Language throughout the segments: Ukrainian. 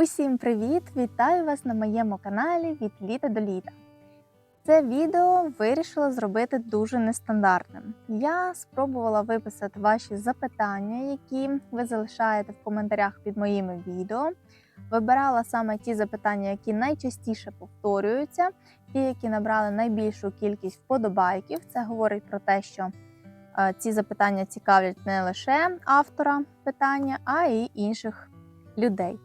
Усім привіт! Вітаю вас на моєму каналі від літа до літа. Це відео вирішила зробити дуже нестандартним. Я спробувала виписати ваші запитання, які ви залишаєте в коментарях під моїми відео. Вибирала саме ті запитання, які найчастіше повторюються, ті, які набрали найбільшу кількість вподобайків. Це говорить про те, що е, ці запитання цікавлять не лише автора питання, а й інших людей.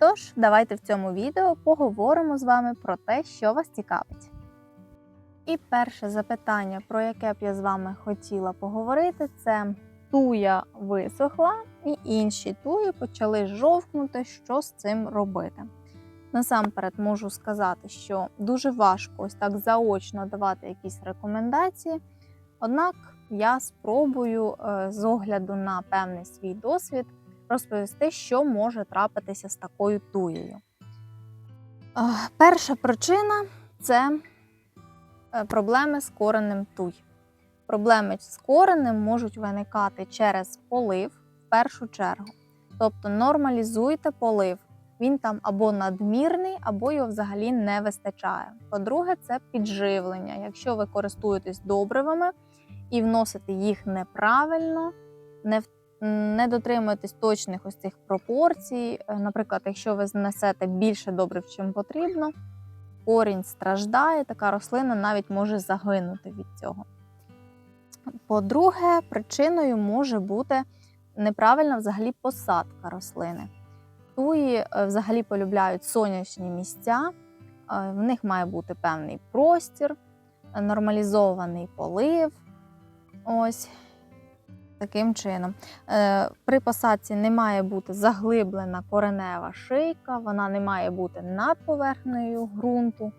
Тож, давайте в цьому відео поговоримо з вами про те, що вас цікавить. І перше запитання, про яке б я з вами хотіла поговорити, це туя висохла, і інші туї почали жовкнути, що з цим робити. Насамперед можу сказати, що дуже важко ось так заочно давати якісь рекомендації. Однак я спробую е, з огляду на певний свій досвід розповісти, що може трапитися з такою туєю. Перша причина це е, проблеми з коренем туй. Проблеми з коренем можуть виникати через полив в першу чергу. Тобто нормалізуйте полив. Він там або надмірний, або його взагалі не вистачає. По-друге, це підживлення. Якщо ви користуєтесь добривами і вносите їх неправильно, не в не дотримуєтесь точних ось цих пропорцій. Е, Наприклад, якщо ви знесете більше добрив, чим потрібно, корінь страждає, така рослина навіть може загинути від цього. По-друге, причиною може бути неправильна взагалі посадка рослини. Туї е, взагалі полюбляють сонячні місця, е, в них має бути певний простір, нормалізований полив. Ось таким чином. Е, При посадці не має бути заглиблена коренева шийка, вона не має бути над поверхнею ґрунту,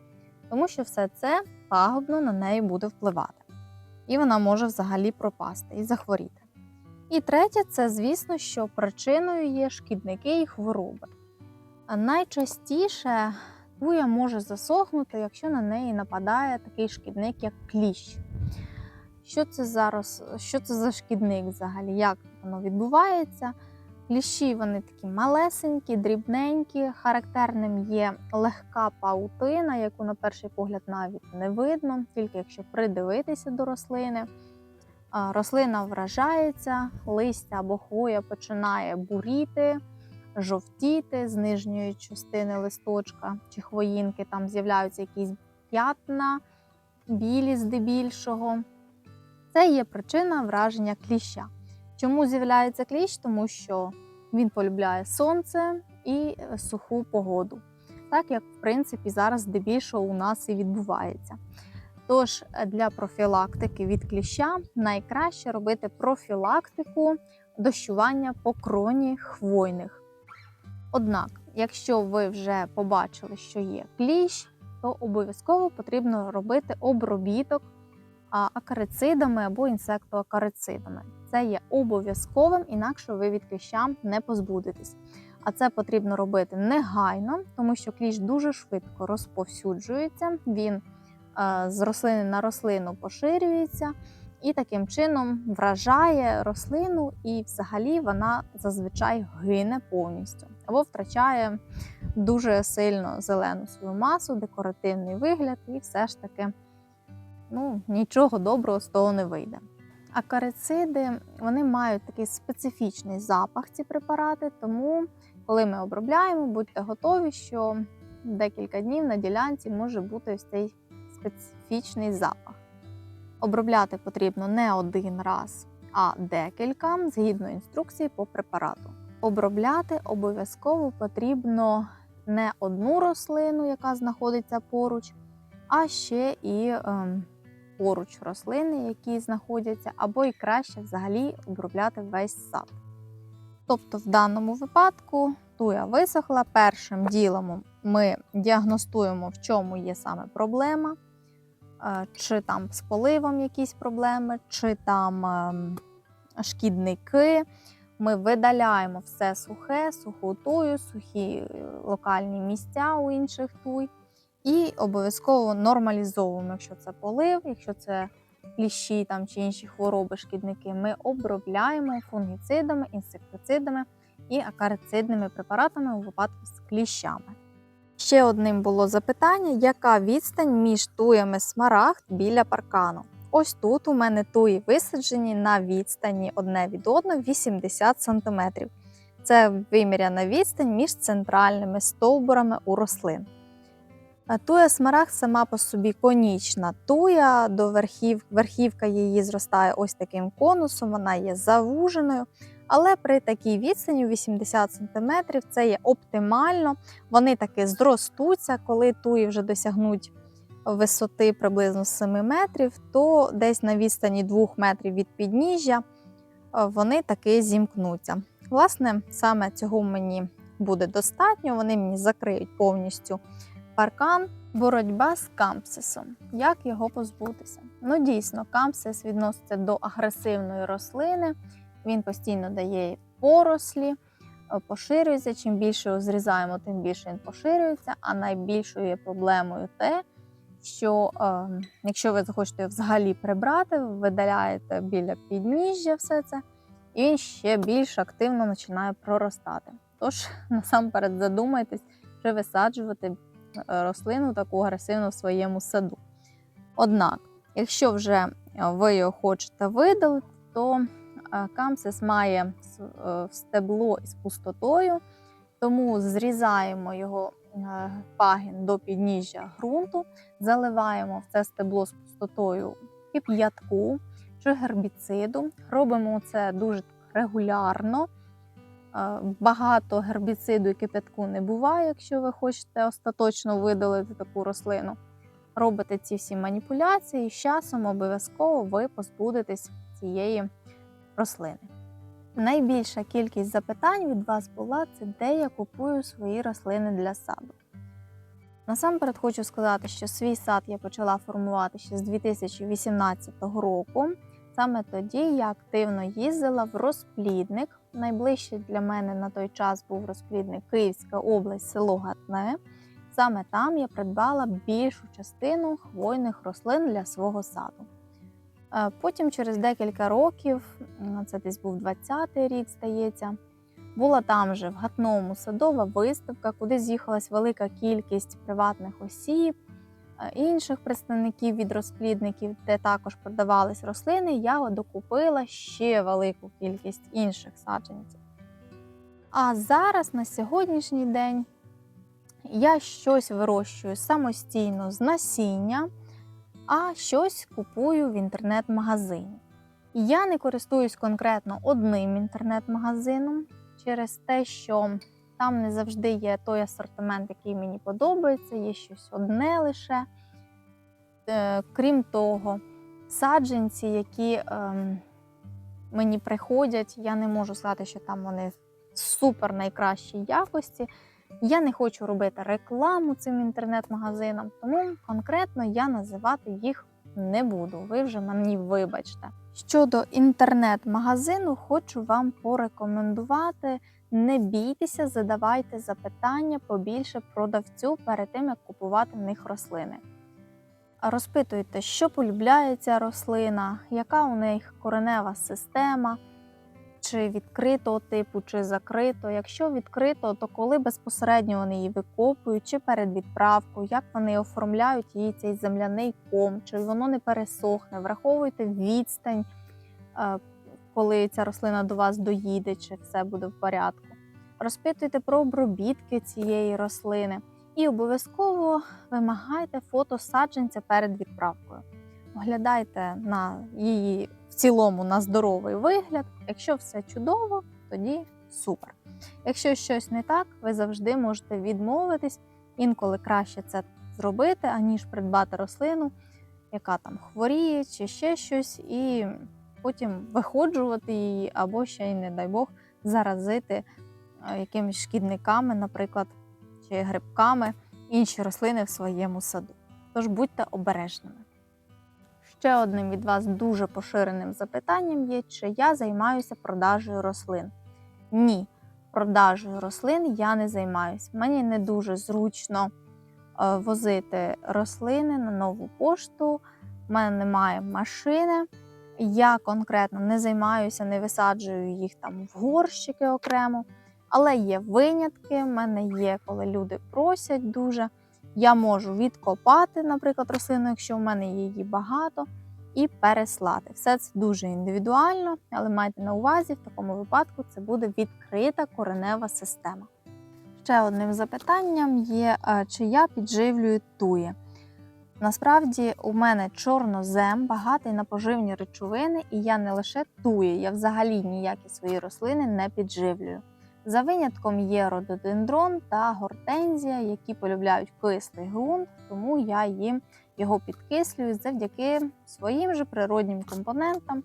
тому що все це пагубно на неї буде впливати. І вона може взагалі пропасти і захворіти. І третє, це, звісно, що причиною є шкідники і хвороби. Найчастіше туя може засохнути, якщо на неї нападає такий шкідник, як кліщ. Що це зараз, що це за шкідник взагалі? Як воно відбувається? Кліщі вони такі малесенькі, дрібненькі. Характерним є легка паутина, яку на перший погляд навіть не видно, тільки якщо придивитися до рослини. Рослина вражається, листя або хвоя починає буріти, жовтіти з нижньої частини листочка чи хвоїнки, там з'являються якісь п'ятна, білі здебільшого. Це є причина враження кліща. Чому з'являється кліщ? Тому що він полюбляє сонце і е, суху погоду, так як в принципі зараз здебільшого у нас і відбувається. Тож е, для профілактики від кліща найкраще робити профілактику дощування по кроні хвойних. Однак, якщо ви вже побачили, що є кліщ, то обов'язково потрібно робити обробіток акарицидами або інсектоакарицидами. Це є обов'язковим, інакше ви від кліща не позбудетесь. А це потрібно робити негайно, тому що кліщ дуже швидко розповсюджується, він е, з рослини на рослину поширюється і таким чином вражає рослину, і взагалі вона зазвичай гине повністю або втрачає дуже сильно зелену свою масу, декоративний вигляд, і все ж таки ну, нічого доброго з того не вийде. Акарициди вони мають такий специфічний запах, ці препарати, тому коли ми обробляємо, будьте готові, що декілька днів на ділянці може бути ось цей специфічний запах. Обробляти потрібно не один раз, а декілька згідно інструкції по препарату. Обробляти обов'язково потрібно не одну рослину, яка знаходиться поруч, а ще і ем, поруч рослини, які знаходяться, або і краще взагалі обробляти весь сад. Тобто, в даному випадку туя висохла. Першим ділом ми діагностуємо, в чому є саме проблема, е, чи там з поливом якісь проблеми, чи там ем, шкідники. Ми видаляємо все сухе, суху тую, сухі е, локальні місця у інших туй. І обов'язково нормалізовуємо, якщо це полив, якщо це кліщі там, чи інші хвороби, шкідники, ми обробляємо фунгіцидами, інсектицидами і акарицидними препаратами у випадку з кліщами. Ще одним було запитання, яка відстань між туями смарагд біля паркану. Ось тут у мене туї висаджені на відстані одне від одного 80 см. Це виміряна відстань між центральними стовбурами у рослин. А Туя смарагд сама по собі конічна туя, до верхів, верхівка її зростає ось таким конусом, вона є завуженою. Але при такій відстані 80 см це є оптимально. Вони таки зростуться, коли туї вже досягнуть висоти приблизно 7 метрів, то десь на відстані 2 метрів від підніжжя е, вони таки зімкнуться. Власне, саме цього мені буде достатньо. Вони мені закриють повністю паркан. Боротьба з кампсисом. Як його позбутися? Ну, дійсно, кампсис відноситься до агресивної рослини. Він постійно дає порослі, е, поширюється. Чим більше його зрізаємо, тим більше він поширюється. А найбільшою є проблемою те, що е, якщо ви захочете взагалі прибрати, ви видаляєте біля підніжжя все це, і він ще більш активно починає проростати. Тож, насамперед, задумайтесь, чи висаджувати рослину таку агресивну в своєму саду. Однак, якщо вже е, ви його хочете видалити, то е, камсис має е, стебло із пустотою, тому зрізаємо його пагін до підніжжя ґрунту, заливаємо в це стебло з пустотою кип'ятку чи гербіциду. Робимо це дуже регулярно. Е, Багато гербіциду і кип'ятку не буває, якщо ви хочете остаточно видалити таку рослину. Робите ці всі маніпуляції, і з часом обов'язково ви позбудетесь цієї рослини. Найбільша кількість запитань від вас була це де я купую свої рослини для саду. Насамперед хочу сказати, що свій сад я почала формувати ще з 2018 року. Саме тоді я активно їздила в розплідник. Найближчий для мене на той час був розплідник Київська область, село Гатне. Саме там я придбала більшу частину хвойних рослин для свого саду. Е, Потім, через декілька років, це десь був 20-й рік, здається, була там же в Гатному садова виставка, куди з'їхалась велика кількість приватних осіб, інших представників від розплідників, де також продавались рослини. Я докупила ще велику кількість інших саджанців. А зараз на сьогоднішній день я щось вирощую самостійно з насіння, а щось купую в інтернет-магазині. Я не користуюсь конкретно одним інтернет-магазином через те, що там не завжди є той асортимент, який мені подобається, є щось одне лише. Е, Крім того, саджанці, які ем, мені приходять, я не можу сказати, що там вони супер найкращій якості. Я не хочу робити рекламу цим інтернет-магазинам, тому конкретно я називати їх не буду. Ви вже мені вибачте. Щодо інтернет-магазину, хочу вам порекомендувати. Не бійтеся, задавайте запитання побільше продавцю перед тим, як купувати в них рослини. Розпитуйте, що полюбляє ця рослина, яка у них коренева система, чи відкритого типу, чи закрито. Якщо відкрито, то коли безпосередньо вони її викопують, чи перед відправкою, як вони оформляють її цей земляний ком, чи воно не пересохне, враховуйте відстань, е, коли ця рослина до вас доїде, чи все буде в порядку. Розпитуйте про обробітки цієї рослини і обов'язково вимагайте фото саджанця перед відправкою. Оглядайте на її в цілому на здоровий вигляд. Якщо все чудово, тоді супер. Якщо щось не так, ви завжди можете відмовитись. Інколи краще це зробити, аніж придбати рослину, яка там хворіє чи ще щось, і потім виходжувати її, або ще й, не дай Бог, заразити е, якимись шкідниками, наприклад, чи грибками інші рослини в своєму саду. Тож будьте обережними. Ще одним від вас дуже поширеним запитанням є, чи я займаюся продажею рослин. Ні, продажею рослин я не займаюся. Мені не дуже зручно е, возити рослини на нову пошту. У мене немає машини. Я конкретно не займаюся, не висаджую їх там в горщики окремо. Але є винятки. в мене є, коли люди просять дуже. Я можу відкопати, наприклад, рослину, якщо в мене її багато, і переслати. Все це дуже індивідуально, але майте на увазі, в такому випадку це буде відкрита коренева система. Ще одним запитанням є, е, чи я підживлюю туї. Насправді у мене чорнозем багатий на поживні речовини, і я не лише туї, я взагалі ніякі свої рослини не підживлюю. За винятком є рододендрон та гортензія, які полюбляють кислий ґрунт, тому я їм його підкислюю завдяки своїм же природнім компонентам,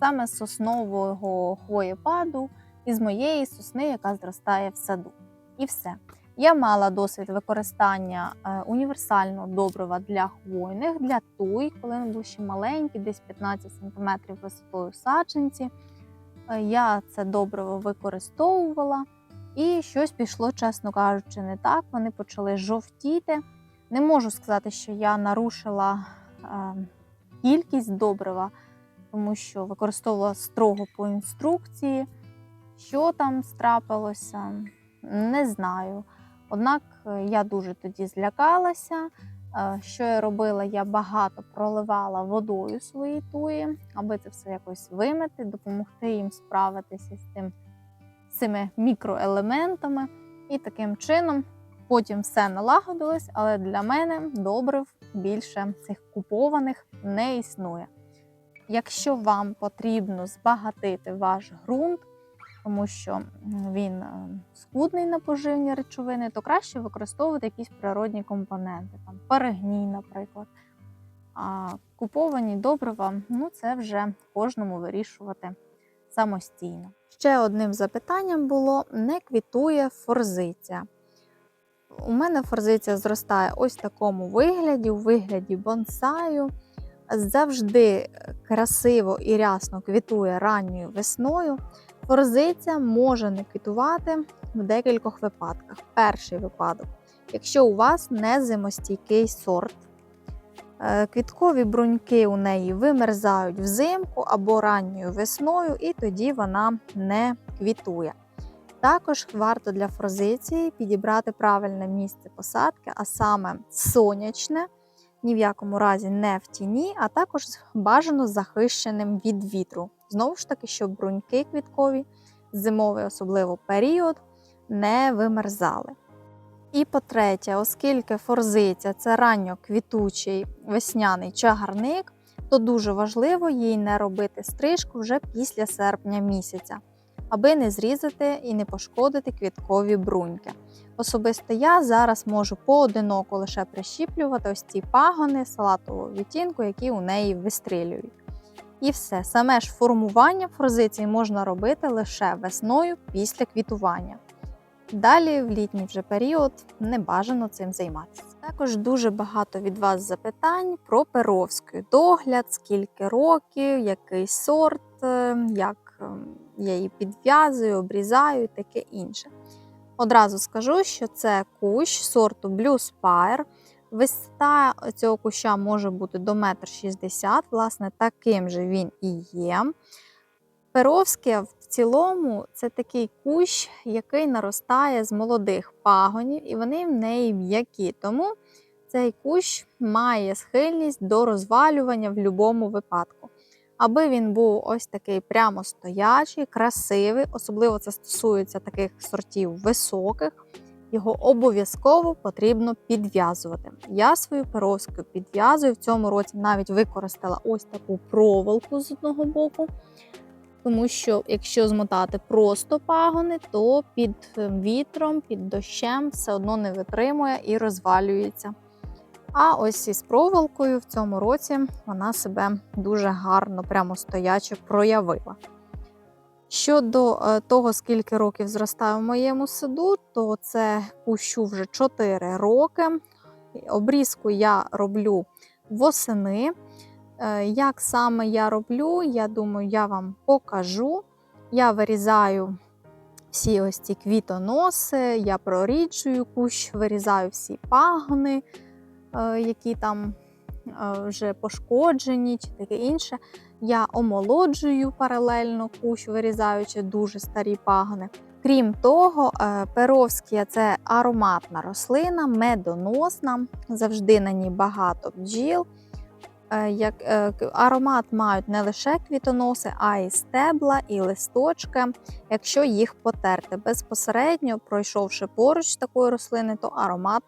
саме з соснового хвоєпаду із моєї сосни, яка зростає в саду. І все. Я мала досвід використання е, універсального добрива для хвойних, для туй, коли вони були ще маленькі, десь 15 см висотою саджанці. Е, Я це добриво використовувала, і щось пішло, чесно кажучи, не так. Вони почали жовтіти. Не можу сказати, що я нарушила е, кількість добрива, тому що використовувала строго по інструкції. Що там страпилося, не знаю. Однак е, я дуже тоді злякалася. Е, Що я робила? Я багато проливала водою свої туї, аби це все якось вимити, допомогти їм справитися з тим цими мікроелементами. І таким чином потім все налагодилось, але для мене добрив більше цих купованих не існує. Якщо вам потрібно збагатити ваш ґрунт, тому що він е, скудний на поживні речовини, то краще використовувати якісь природні компоненти, там перегній, наприклад. А куповані добрива, ну це вже кожному вирішувати самостійно. Ще одним запитанням було: не квітує форзиця. У мене форзиця зростає ось в такому вигляді, у вигляді бонсаю. Завжди красиво і рясно квітує ранньою весною. Форзиця може не квітувати в декількох випадках. Перший випадок, якщо у вас не зимостійкий сорт, е, квіткові бруньки у неї вимерзають взимку або ранньою весною, і тоді вона не квітує. Також варто для форзиції підібрати правильне місце посадки, а саме сонячне, ні в якому разі не в тіні, а також бажано захищеним від вітру. Знову ж таки, щоб бруньки квіткові, зимовий особливо період, не вимерзали. І по-третє, оскільки форзиця це ранньоквітучий весняний чагарник, то дуже важливо їй не робити стрижку вже після серпня місяця, аби не зрізати і не пошкодити квіткові бруньки. Особисто я зараз можу поодиноко лише прищіплювати ось ці пагони салатового відтінку, які у неї вистрілюють. І все, саме ж формування форзиції можна робити лише весною після квітування. Далі, в літній вже період, не бажано цим займатися. Також дуже багато від вас запитань про перовський догляд, скільки років, який сорт, е, як е, я її підв'язую, обрізаю і таке інше. Одразу скажу, що це кущ сорту Blue Spire. Висота цього куща може бути до 1,60 м, власне, таким же він і є. Перовське в цілому це такий кущ, який наростає з молодих пагонів, і вони в неї м'які. Тому цей кущ має схильність до розвалювання в будь-якому випадку. Аби він був ось такий прямо стоячий, красивий, особливо це стосується таких сортів високих, його обов'язково потрібно підв'язувати. Я свою перовську підв'язую в цьому році навіть використала ось таку проволоку з одного боку. Тому що якщо змотати просто пагони, то під вітром, під дощем все одно не витримує і розвалюється. А ось із проволокою в цьому році вона себе дуже гарно, прямо стояче проявила. Щодо е, того, скільки років зростає в моєму саду, то це кущу вже 4 роки. Обрізку я роблю восени. Е, Як саме я роблю, я думаю, я вам покажу. Я вирізаю всі ось ці квітоноси, я проріджую кущ, вирізаю всі пагони, які там е, вже пошкоджені чи таке інше. Я омолоджую паралельно кущ, вирізаючи дуже старі пагони. Крім того, е, перовськія це ароматна рослина, медоносна, завжди на ній багато бджіл. Е, Як е, аромат мають не лише квітоноси, а й стебла, і листочки. Якщо їх потерти безпосередньо, пройшовши поруч з такою рослини, то аромат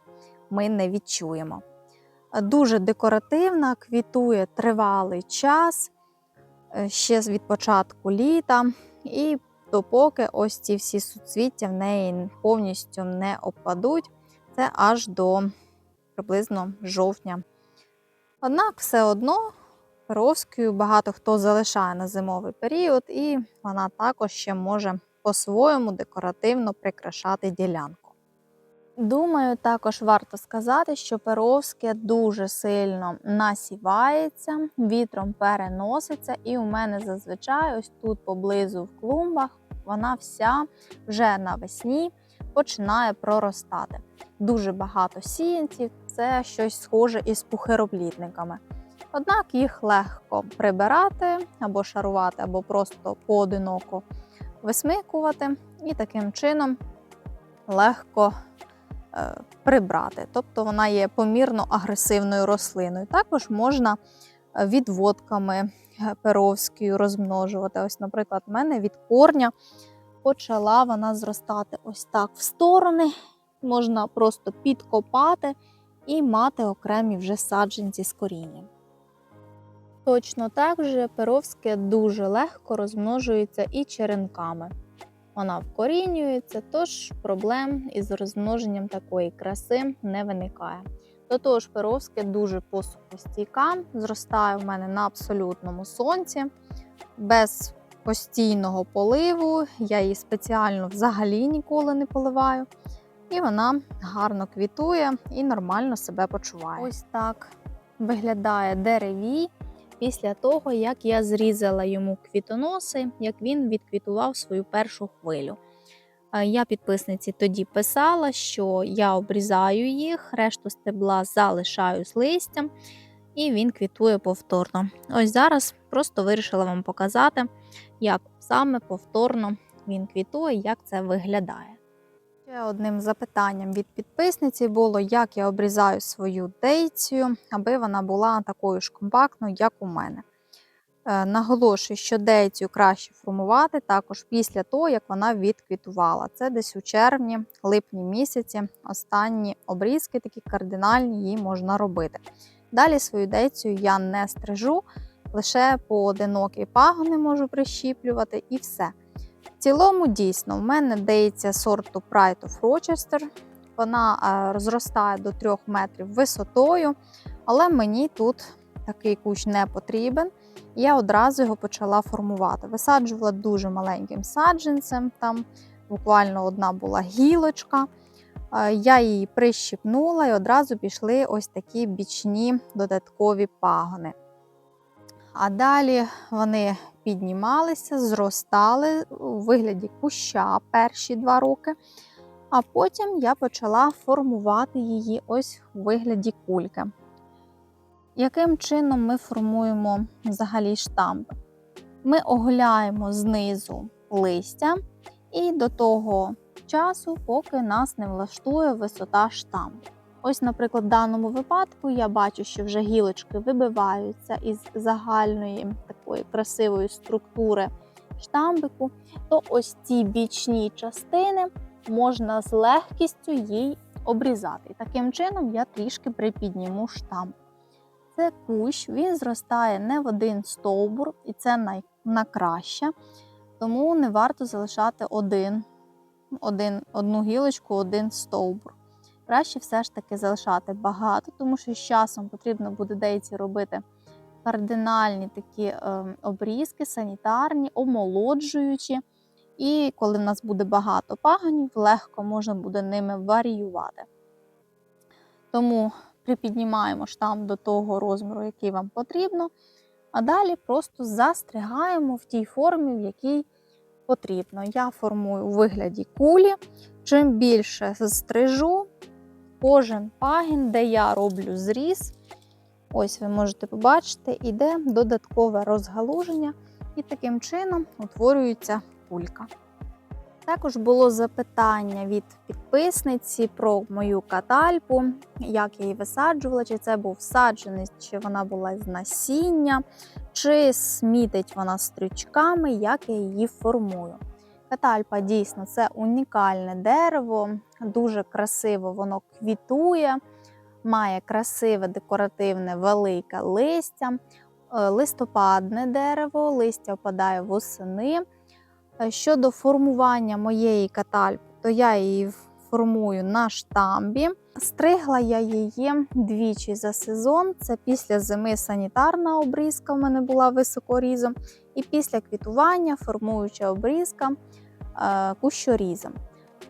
ми не відчуємо. Дуже декоративна, квітує тривалий час, е, ще від початку літа, і допоки ось ці всі суцвіття в неї повністю не опадуть, це аж до приблизно жовтня. Однак все одно Перовською багато хто залишає на зимовий період, і вона також ще може по-своєму декоративно прикрашати ділянку. Думаю, також варто сказати, що перовське дуже сильно насівається, вітром переноситься, і у мене зазвичай ось тут поблизу в клумбах вона вся вже навесні починає проростати. Дуже багато сіянців, це щось схоже із пухироплітниками. Однак їх легко прибирати або шарувати, або просто поодиноко висмикувати, і таким чином легко прибрати. Тобто вона є помірно агресивною рослиною. Також можна е, відводками е, перовською розмножувати. Ось, наприклад, в мене від корня почала вона зростати ось так в сторони. Можна просто підкопати і мати окремі вже саджанці з корінням. Точно так же перовське дуже легко розмножується і черенками. Вона вкорінюється, тож проблем із розмноженням такої краси не виникає. До того ж, перовське дуже посухостійка, зростає в мене на абсолютному сонці, без постійного поливу. Я її спеціально взагалі ніколи не поливаю. І вона гарно квітує і нормально себе почуває. Ось так виглядає деревій після того, як я зрізала йому квітоноси, як він відквітував свою першу хвилю. Е, Я підписниці тоді писала, що я обрізаю їх, решту стебла залишаю з листям, і він квітує повторно. Ось зараз просто вирішила вам показати, як саме повторно він квітує, як це виглядає. Ще одним запитанням від підписниці було, як я обрізаю свою дейцію, аби вона була такою ж компактною, як у мене. Е, Наголошую, що дейцію краще формувати також після того, як вона відквітувала. Це десь у червні, липні місяці. Останні обрізки, такі кардинальні, її можна робити. Далі свою дейцію я не стрижу, лише поодинокі пагони можу прищіплювати і все. Цілому, дійсно, в мене деється сорту Pride of Rochester. Вона е, розростає до 3 метрів висотою, але мені тут такий кущ не потрібен. Я одразу його почала формувати. Висаджувала дуже маленьким саджанцем, там буквально одна була гілочка. Е, Я її прищипнула і одразу пішли ось такі бічні додаткові пагони. А далі вони піднімалися, зростали у вигляді куща перші два роки. А потім я почала формувати її ось у вигляді кульки. Яким чином ми формуємо взагалі штампи? Ми оголяємо знизу листя і до того часу, поки нас не влаштує висота штампу. Ось, наприклад, в даному випадку я бачу, що вже гілочки вибиваються із загальної такої красивої структури штамбику, то ось ці бічні частини можна з легкістю їй обрізати. І таким чином я трішки припідніму штамп. Це кущ, він зростає не в один стовбур, і це най, на краще, тому не варто залишати один, один, одну гілочку, один стовбур. Краще все ж таки залишати багато, тому що з часом потрібно буде деякі робити кардинальні такі е, обрізки, санітарні, омолоджуючі. І коли в нас буде багато пагонів, легко можна буде ними варіювати. Тому припіднімаємо штамп до того розміру, який вам потрібно, а далі просто застригаємо в тій формі, в якій потрібно. Я формую у вигляді кулі. Чим більше стрижу, кожен пагін, де я роблю зріз, ось ви можете побачити, іде додаткове розгалуження, і таким чином утворюється кулька. Також було запитання від підписниці про мою катальпу, як я її висаджувала, чи це був саджанець, чи вона була з насіння, чи смітить вона стрючками, як я її формую. Катальпа дійсно це унікальне дерево, дуже красиво воно квітує, має красиве декоративне велике листя, Е, листопадне дерево, листя опадає восени. Е, Щодо формування моєї катальпи, то я її формую на штамбі. Стригла я її двічі за сезон. Це після зими санітарна обрізка в мене була високорізом, і після квітування формуюча обрізка е, кущорізом.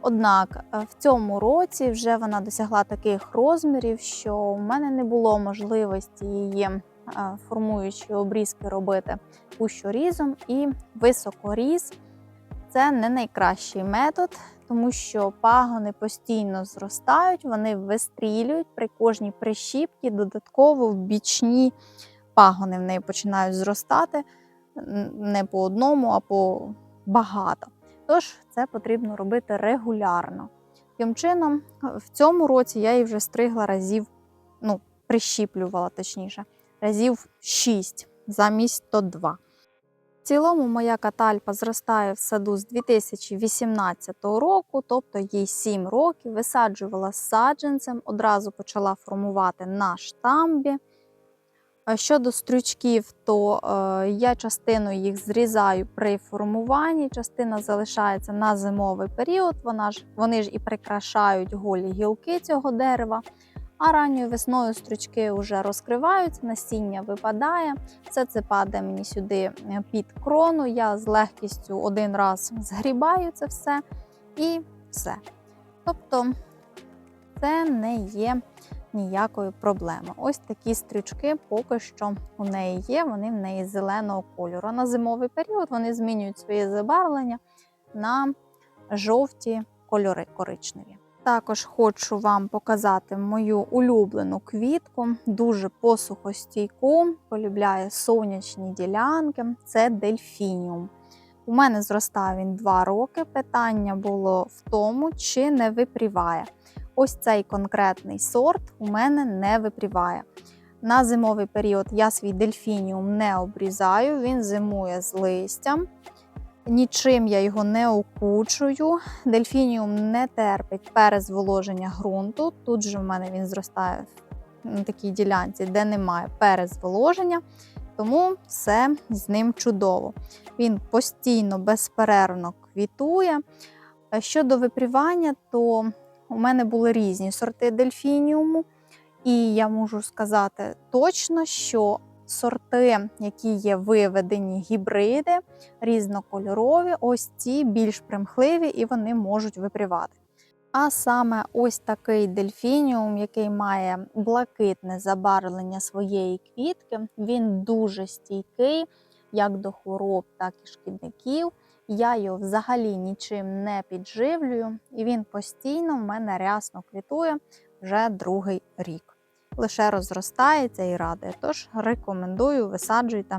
Однак е, в цьому році вже вона досягла таких розмірів, що в мене не було можливості її е, формуючі обрізки робити кущорізом і високоріз це не найкращий метод, тому що пагони постійно зростають, вони вистрілюють при кожній прищіпці, додатково в бічні пагони в неї починають зростати не по одному, а по багато. Тож це потрібно робити регулярно. Таким чином, в цьому році я її вже стригла разів, ну, прищіплювала точніше, разів 6 замість то 2. В цілому моя катальпа зростає в саду з 2018 року, тобто їй 7 років. Висаджувала саджанцем, одразу почала формувати на штамбі. Щодо стрючків, то е, я частину їх зрізаю при формуванні, частина залишається на зимовий період. Вона ж, вони ж і прикрашають голі гілки цього дерева. А ранньою весною стручки вже розкриваються, насіння випадає. Все це падає мені сюди е, під крону. Я з легкістю один раз згрібаю це все і все. Тобто це не є ніякою проблемою. Ось такі стрічки поки що у неї є, вони в неї зеленого кольору. На зимовий період вони змінюють своє забарвлення на жовті кольори коричневі. Також хочу вам показати мою улюблену квітку, дуже посухостійку, полюбляє сонячні ділянки. Це дельфініум. У мене зростає він 2 роки. Питання було в тому, чи не випріває. Ось цей конкретний сорт у мене не випріває. На зимовий період я свій дельфініум не обрізаю, він зимує з листям. Нічим я його не окучую. Дельфініум не терпить перезволоження ґрунту. Тут же в мене він зростає на такій ділянці, де немає перезволоження, тому все з ним чудово. Він постійно, безперервно квітує. Е, Щодо випрівання, то у мене були різні сорти дельфініуму, і я можу сказати точно, що сорти, які є виведені гібриди, різнокольорові, ось ці більш примхливі і вони можуть випрівати. А саме ось такий дельфініум, який має блакитне забарвлення своєї квітки, він дуже стійкий як до хвороб, так і шкідників. Я його взагалі нічим не підживлюю, і він постійно в мене рясно квітує вже другий рік. Лише розростається і радує. Тож рекомендую висаджуйте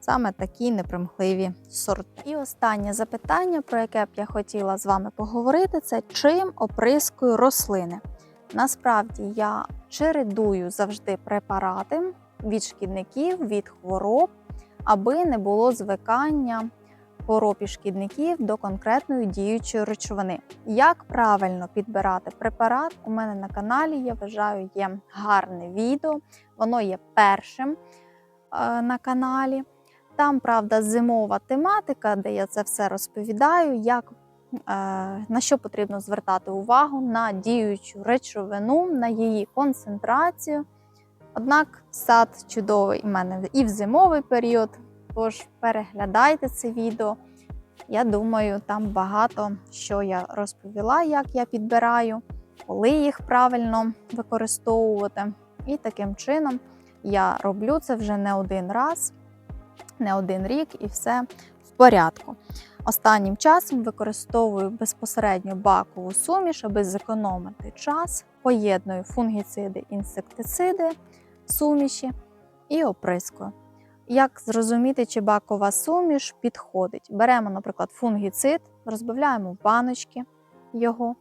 саме такі непримхливі сорти. І останнє запитання, про яке б я хотіла з вами поговорити, це чим оприскую рослини. Насправді я чередую завжди препарати від шкідників, від хвороб, аби не було звикання хвороб шкідників до конкретної діючої речовини. Як правильно підбирати препарат? У мене на каналі, я вважаю, є гарне відео. Воно є першим е, на каналі. Там, правда, зимова тематика, де я це все розповідаю, як, е, на що потрібно звертати увагу на діючу речовину, на її концентрацію. Однак сад чудовий у мене і в зимовий період, тож переглядайте це відео. Я думаю, там багато що я розповіла, як я підбираю, коли їх правильно використовувати. І таким чином я роблю це вже не один раз, не один рік, і все в порядку. Останнім часом використовую безпосередньо бакову суміш, аби зекономити час, поєдную фунгіциди, інсектициди, суміші і оприскую. Як зрозуміти, чи бакова суміш підходить? Беремо, наприклад, фунгіцид розбавляємо в баночки його,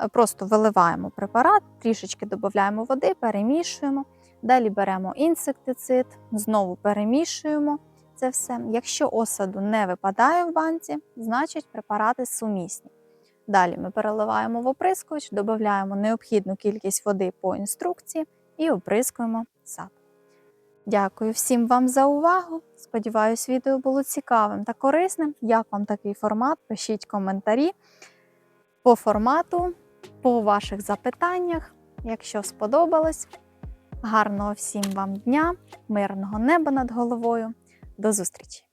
е, просто виливаємо препарат, трішечки додаємо води, перемішуємо. Далі беремо інсектицид, знову перемішуємо це все. Якщо осаду не випадає в банці, значить препарати сумісні. Далі ми переливаємо в оприскувач, додаємо необхідну кількість води по інструкції і оприскуємо сад. Дякую всім вам за увагу. Сподіваюсь, відео було цікавим та корисним. Як вам такий формат? Пишіть коментарі по формату, по ваших запитаннях. Якщо сподобалось, гарного всім вам дня, мирного неба над головою. До зустрічі!